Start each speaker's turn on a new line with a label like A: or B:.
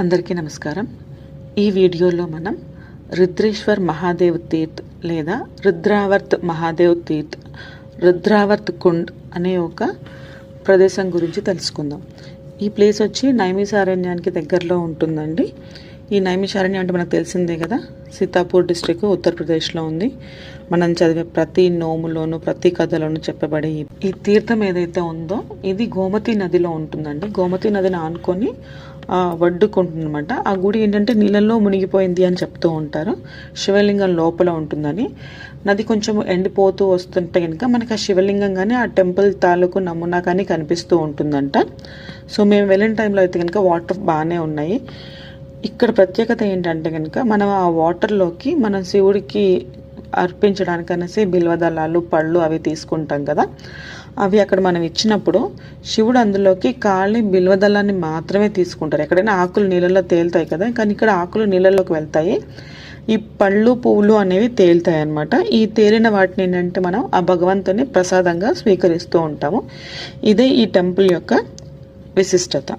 A: అందరికీ నమస్కారం. ఈ వీడియోలో మనం రుద్రేశ్వర్ మహాదేవ్ తీర్థ్ లేదా రుద్రావర్త్ మహాదేవ్ తీర్థ్ రుద్రావర్త్ కుండ్ అనే ఒక ప్రదేశం గురించి తెలుసుకుందాం. ఈ ప్లేస్ వచ్చి నైమిసారణ్యానికి దగ్గరలో ఉంటుందండి. ఈ నైమిషారణ్యం అంటే మనకు తెలిసిందే కదా. సీతాపూర్ డిస్టిక్ ఉత్తరప్రదేశ్లో ఉంది. మనం చదివే ప్రతి నోములోను ప్రతి కథలోనూ చెప్పబడే ఈ- తీర్థం ఏదైతే ఉందో ఇది గోమతి నదిలో ఉంటుందండి. గోమతి నదిని ఆనుకొని ఆ, ఆ గుడి ఏంటంటే నీళ్ళల్లో మునిగిపోయింది అని చెప్తూ ఉంటారు. శివలింగం లోపల ఉంటుందని. నది కొంచెం ఎండిపోతూ వస్తుంటే కనుక మనకి ఆ శివలింగం కానీ ఆ టెంపుల్ తాలూకు నమూనా కానీ కనిపిస్తూ ఉంటుందంట. సో మేము వెళ్ళిన టైంలో అయితే కనుక వాటర్ బాగానే ఉన్నాయి. ఇక్కడ ప్రత్యేకత ఏంటంటే కనుక మనం ఆ వాటర్లోకి మనం శివుడికి అర్పించడానికి అనేసి బిల్వదళాలు పళ్ళు అవి తీసుకుంటాం కదా. అవి అక్కడ మనం ఇచ్చినప్పుడు శివుడు అందులోకి కాళ్ళని బిల్వదళాన్ని మాత్రమే తీసుకుంటారు. ఎక్కడైనా ఆకులు నీళ్ళలో తేలుతాయి కదా. కానీ ఇక్కడ ఆకులు నీళ్ళలోకి వెళ్తాయి. ఈ పళ్ళు పువ్వులు అనేవి తేలుతాయి అన్నమాట. ఈ తేలిన వాటిని ఏంటంటే మనం ఆ భగవంతుని ప్రసాదంగా స్వీకరిస్తూ ఉంటాము. ఇదే ఈ టెంపుల్ యొక్క విశిష్టత.